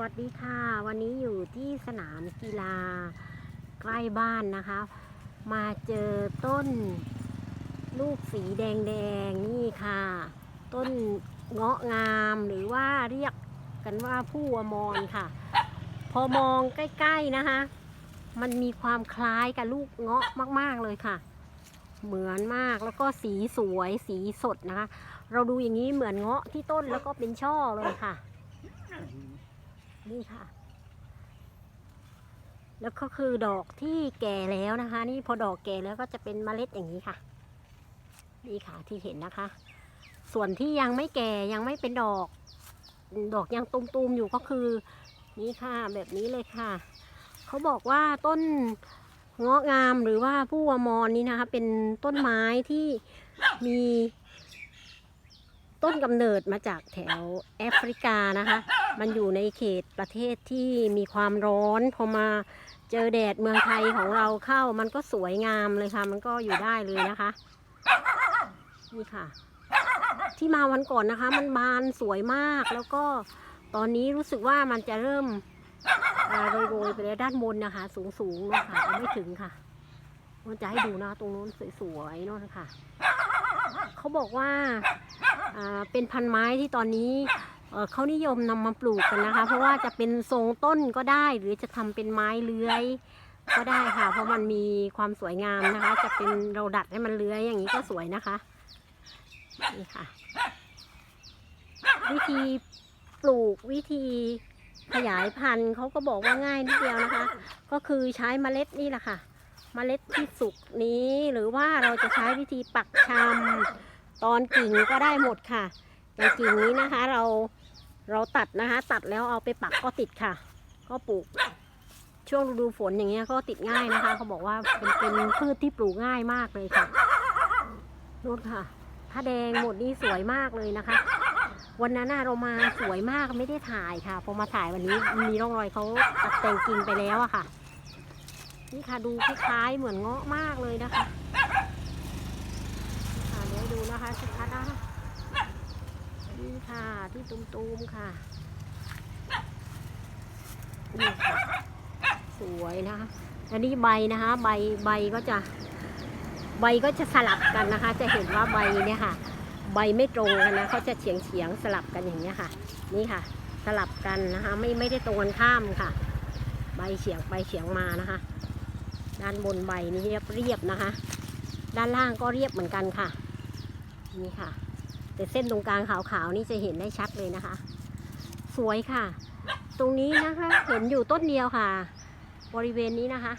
วัสดีค่ะ วันนี้อยู่ที่สนามกีฬาใกล้บ้านนะคะ มาเจอต้นลูกสีแดงๆนี่ค่ะ ต้นเงาะงามหรือว่าเรียกกันว่าผู้อมรค่ะ พอมองใกล้ๆนะคะ มันมีความคล้ายกับลูกเงาะมากๆเลยค่ะ เหมือนมากแล้วก็สีสวยสีสดนะคะ เราดูอย่างนี้เหมือนเงาะที่ต้นแล้วก็เป็นช่อเลยค่ะ นี่ค่ะ แล้วก็คือดอกที่แก่แล้วนะคะ นี่พอดอกแก่แล้วก็จะเป็นเมล็ดอย่างนี้ค่ะ นี่ค่ะที่เห็นนะคะ ส่วนที่ยังไม่แก่ยังไม่เป็นดอก ดอกยังตุมๆอยู่ก็คือ นี่ค่ะแบบนี้เลยค่ะ เขาบอกว่าต้นเงาะงามหรือว่าผู้อมรนี้นะคะ เป็นต้นไม้ที่มีต้นกำเนิดมาจากแถวแอฟริกานะคะ มันอยู่ในเขตประเทศที่มีความร้อน พอมาเจอแดดเมืองไทยของเราเข้ามันก็สวยงามเลยค่ะ มันก็อยู่ได้เลยนะคะ นี่ค่ะ ที่มาวันก่อนนะคะ มันบานสวยมากแล้วก็ตอนนี้รู้สึกว่ามันจะเริ่มโรยๆไปแล้วด้านบนนะคะ สูงๆนะคะยังไม่ถึงค่ะมันจะให้ดูนะตรงนู้นสวยๆเนอะค่ะ เขาบอกว่าเป็นพันไม้ที่ตอนนี้ เขานิยมนำมาปลูกกันนะคะ เพราะว่าจะเป็นทรงต้นก็ได้ หรือจะทำเป็นไม้เลื้อย ก็ได้ค่ะ เพราะมันมีความสวยงามนะคะ จะเป็นเราดัดให้มันเลื้อยอย่างนี้ก็สวยนะคะนี่ค่ะ วิธีปลูกวิธีขยายพันธุ์เขาก็บอกว่าง่ายนิดเดียวนะคะ ก็คือใช้เมล็ดนี่แหละค่ะ เมล็ดที่สุกนี้หรือว่าเราจะใช้วิธีปักชำตอนกิ่งก็ได้หมดค่ะอย่กิ่งนี้นะคะเรา เราตัดนะคะ ตัดแล้วเอาไปปักก็ติดค่ะ ก็ปลูก ช่วงฤดูฝนอย่างเงี้ยก็ติดง่ายนะคะ เขาบอกว่าเป็นเป็นพืชที่ปลูกง่ายมากเลยค่ะนู่นค่ะถ้าแดงหมดนี่สวยมากเลยนะคะ วันนั้นเรามาสวยมากไม่ได้ถ่ายค่ะพอมาถ่ายวันนี้มีร่องรอยเขาตัดแต่งกิ่งไปแล้วอะค่ะ นี่ค่ะดูคล้ายๆเหมือนเงาะมากเลยนะคะค่ะเดี๋ยวดูนะคะชัดๆนะคะ นี่ค่ะที่ตุมๆค่ะนี่ค่ะสวยนะคะแล้วนี่ใบนะคะ ใบใบก็จะ ใบก็จะสลับกันนะคะ จะเห็นว่าใบเนี่ยค่ะ ใบไม่ตรงกันนะเขาจะเฉียงเฉียงสลับกันอย่างเงี้ยค่ะ นี่ค่ะ สลับกันนะคะ ไม่ไม่ได้ตรงกันข้ามค่ะ ใบเฉียงไปเฉียงมานะคะ ด้านบนใบนี่เรียบเรียบๆนะคะ ด้านล่างก็เรียบเหมือนกันค่ะ นี่ค่ะ แต่เส้นตรงกลางขาวๆนี่จะเห็นได้ชัดเลยนะคะ สวยค่ะ ตรงนี้นะคะเห็นอยู่ต้นเดียวค่ะ บริเวณนี้นะคะ